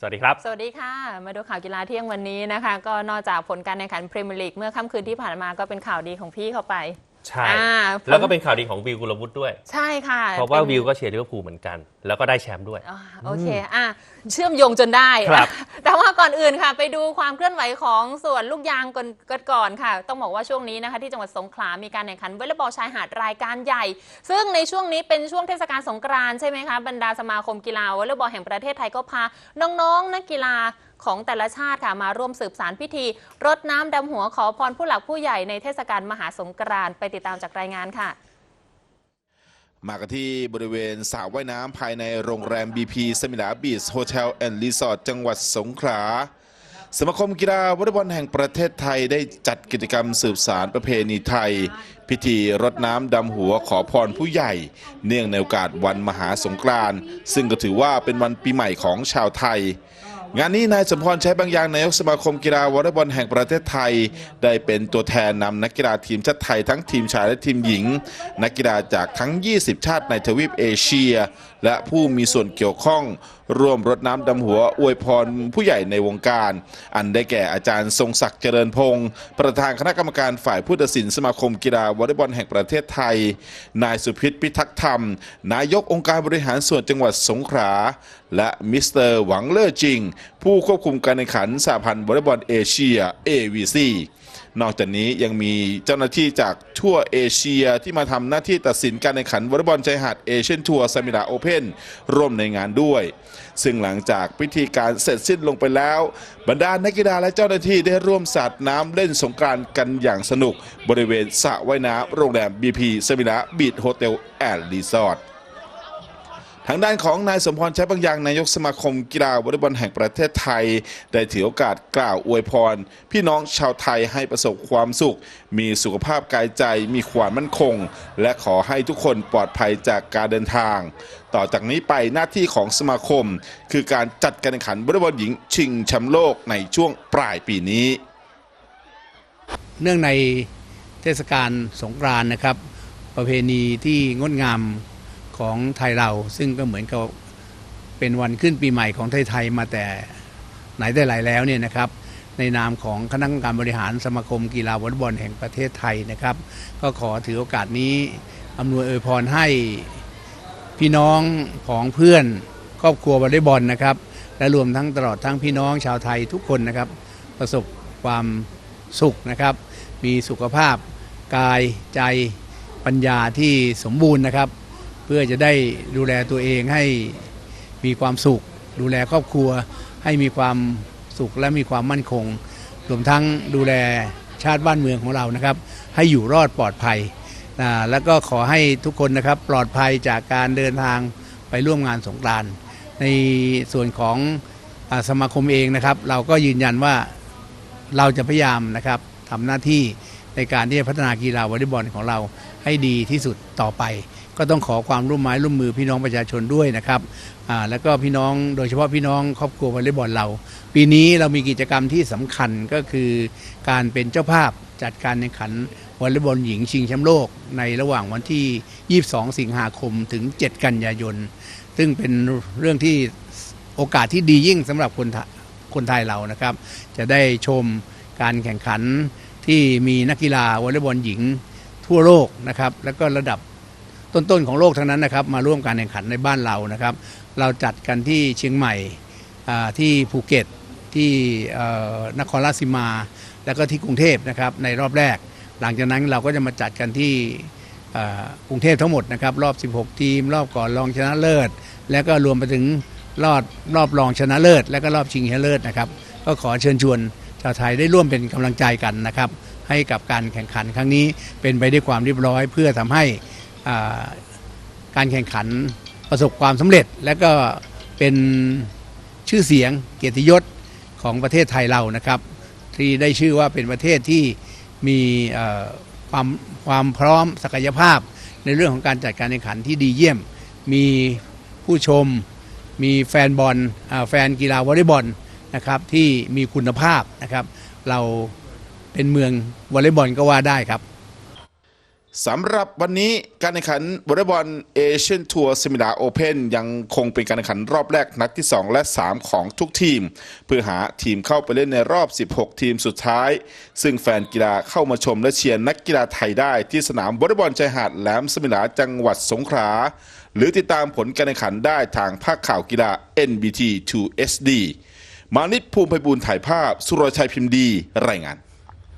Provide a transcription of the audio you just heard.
สวัสดีครับ สวัสดีค่ะ มาดูข่าวกีฬาเที่ยงวันนี้นะคะ ก็นอกจากผลการแข่งขันพรีเมียร์ลีกเมื่อค่ำคืนที่ผ่านมาก็เป็นข่าวดีของพี่เข้าไป ใช่ อ่าแล้วก็เป็นข่าวดีของวิวกุลวุฒิด้วย ใช่ค่ะเพราะว่าป็นวิวก็เชียร์ลิเวอร์พูลเหมือนกัน แล้วก็ได้แชมป์ด้วย อ่าโอเคอะเชื่อมโยงจนได้ ครับ แต่ว่าก่อนอื่นค่ะ ไปดูความเคลื่อนไหวของส่วนลูกยางกันกันก่อนค่ะ ต้องบอกว่าช่วงนี้นะคะ ที่จังหวัดสงขลา มีการแข่งขันวอลเลย์บอลชายหาดรายการใหญ่ ซึ่งในช่วงนี้เป็นช่วงเทศกาลสงกรานต์ใช่ไหมคะ บรรดาสมาคมกีฬาวอลเลย์บอลแห่งประเทศไทยก็พาน้องๆนักกีฬา ของแต่ละชาติค่ะมาร่วมสืบสารพิธี รดน้ำดำหัวขอพรผู้หลักผู้ใหญ่ในเทศกาลมหาสงกรานต์ไปติดตามจากรายงานค่ะมากันที่บริเวณสระว่ายน้ำภายในโรงแรม BP สมิลาบีชโฮเทลแอนด์รีสอร์ทจังหวัดสงขลาสมาคมกีฬาวอลเลย์บอลแห่งประเทศไทยได้จัดกิจกรรมสืบสารประเพณีไทย พิธีรดน้ำดำหัวขอพรผู้ใหญ่ เนื่องในโอกาสวันมหาสงกรานต์ซึ่งก็ถือว่าเป็นวันปีใหม่ของชาวไทย งานนี้นายสมพรใช้บางอย่างนายกสมาคมกีฬาวอลเลย์บอลแห่งประเทศไทย ได้เป็นตัวแทนนำนักกีฬาทีมชาติไทยทั้งทีมชายและทีมหญิง นักกีฬาจากทั้ง 20 ชาติในทวีปเอเชีย และผู้มีส่วนเกี่ยวข้อง ร่วมรดน้ำดำหัวอวยพรผู้ใหญ่ในวงการ อันได้แก่อาจารย์ทรงศักดิ์เจริญพงศ์ประธานคณะกรรมการฝ่ายผู้ตัดสินสมาคมกีฬาวอลเลย์บอลแห่งประเทศไทย นายสุพิษพิทักษ์ธรรม นายกองค์การบริหารส่วนจังหวัดสงขลาและมิสเตอร์หวังเล่อจริงผู้ควบคุมการแข่งขันสหพันธ์วอลเลย์บอลเอเชีย AVC นอกจากนี้ยังมีเจ้าหน้าที่จากทั่วเอเชียที่มาทำหน้าที่ตัดสินการแข่งขันวอลเลย์บอลชายหาดเอเชียนทัวร์ซามิลาโอเพนร่วมในงานด้วย ซึ่งหลังจากพิธีการเสร็จสิ้นลงไปแล้ว บรรดานักกีฬาและเจ้าหน้าที่ได้ร่วมสาดน้ำเล่นสงกรานต์กันอย่างสนุก บริเวณสระว่ายน้ำโรงแรม BP สมิลาบีชโฮเทลแอนด์รีสอร์ท ทางด้านของนายสมพรใช้บางอย่างนายกสมาคมกีฬาวอลเลย์บอลแห่งประเทศไทย ได้ถือโอกาสกล่าวอวยพร พี่น้องชาวไทยให้ประสบความสุข มีสุขภาพกายใจมีความมั่นคง และขอให้ทุกคนปลอดภัยจากการเดินทาง ต่อจากนี้ไปหน้าที่ของสมาคม คือการจัดการแข่งขันวอลเลย์บอลหญิงชิงแชมป์โลกในช่วงปลายปีนี้ เนื่องในเทศกาลสงกรานต์นะครับ ประเพณีที่งดงาม ของไทยเรา ซึ่งก็เหมือนกับเป็นวันขึ้นปีใหม่ของไทยๆมาแต่ไหนแต่ไรแล้วเนี่ยนะครับ ในนามของคณะกรรมการบริหารสมาคมกีฬาวอลเลย์บอลแห่งประเทศไทยนะครับ ก็ขอถือโอกาสนี้อำนวยอวยพรให้พี่น้องของเพื่อนครอบครัววอลเลย์บอลนะครับ และรวมทั้งตลอดทั้งพี่น้องชาวไทยทุกคนนะครับ ประสบความสุขนะครับ มีสุขภาพกายใจปัญญาที่สมบูรณ์นะครับ เพื่อจะได้ดูแลตัวเองให้มีความสุข ดูแลครอบครัว ให้มีความสุขและมีความมั่นคง รวมทั้งดูแลชาติบ้านเมืองของเรานะครับ ให้อยู่รอดปลอดภัยนะแล้วก็ขอให้ทุกคนนะครับปลอดภัยจากการเดินทางไปร่วมงานสงกรานต์ในส่วนของอสมาคมเองนะครับ เราก็ยืนยันว่าเราจะพยายามนะครับทำหน้าที่ในการที่จะพัฒนากีฬาวอลเลย์บอลของเราให้ดีที่สุดต่อไป ก็ต้องขอความร่วมไม้ร่วมมือพี่น้องประชาชนด้วยนะครับแล้วก็พี่น้องโดยเฉพาะพี่น้องครอบครัววอลเลย์บอลเรา ปีนี้เรามีกิจกรรมที่สำคัญก็คือการเป็นเจ้าภาพจัดการแข่งขันวอลเลย์บอลหญิงชิงแชมป์โลกในระหว่างวันที่ 22 สิงหาคมถึง 7 กันยายน ซึ่งเป็นเรื่องที่โอกาสที่ดียิ่งสำหรับคนคนไทยเรานะครับ จะได้ชมการแข่งขันที่มีนักกีฬาวอลเลย์บอลหญิงทั่วโลกนะครับ แล้วก็ระดับ ต้นๆของโลกทั้งนั้นนะครับมาร่วมการแข่งขันในบ้านเรานะครับ เราจัดกันที่เชียงใหม่ที่ภูเก็ตที่นครราชสีมา แล้วก็ที่กรุงเทพนะครับในรอบแรก หลังจากนั้นเราก็จะมาจัดกันที่กรุงเทพทั้งหมดนะครับรอบ 16 ทีม รอบก่อนรองชนะเลิศ แล้วก็รวมไปถึงรอบรอบรองชนะเลิศ และก็รอบชิงชนะเลิศนะครับ ก็ขอเชิญชวนชาวไทยได้ร่วมเป็นกำลังใจกันนะครับ ให้กับการแข่งขันครั้งนี้เป็นไปด้วยความเรียบร้อย เพื่อทำให้ การแข่งขันประสบความสำเร็จ และก็เป็นชื่อเสียงเกียรติยศของประเทศไทยเรานะครับ ที่ได้ชื่อว่าเป็นประเทศที่มีความความพร้อมศักยภาพในเรื่องของการจัดการแข่งขันที่ดีเยี่ยม มีผู้ชม มีแฟนบอลแฟนกีฬาวอลเลย์บอลนะครับที่มีคุณภาพนะครับ เราเป็นเมืองวอลเลย์บอลก็ว่าได้ครับ สำหรับวันนี้การแข่งขันวอลเลย์บอลเอเชียนทัวร์ซิมิลาโอเพนยังคงเป็นการแข่งขันรอบแรกนัดที่ 2 และ 3 ของทุกทีม เพื่อหาทีมเข้าไปเล่นในรอบ 16 ทีมสุดท้าย ซึ่งแฟนกีฬาเข้ามาชมและเชียร์นักกีฬาไทยได้ที่สนามวอลเลย์บอลชายหาดแหลมสมิลาจังหวัดสงขลาหรือติดตามผลการแข่งขันได้ทางภาคข่าวกีฬา NBT 2 SD มานิตภูมิไพบูลถ่ายภาพ สุรชัยพิมพ์ดี รายงาน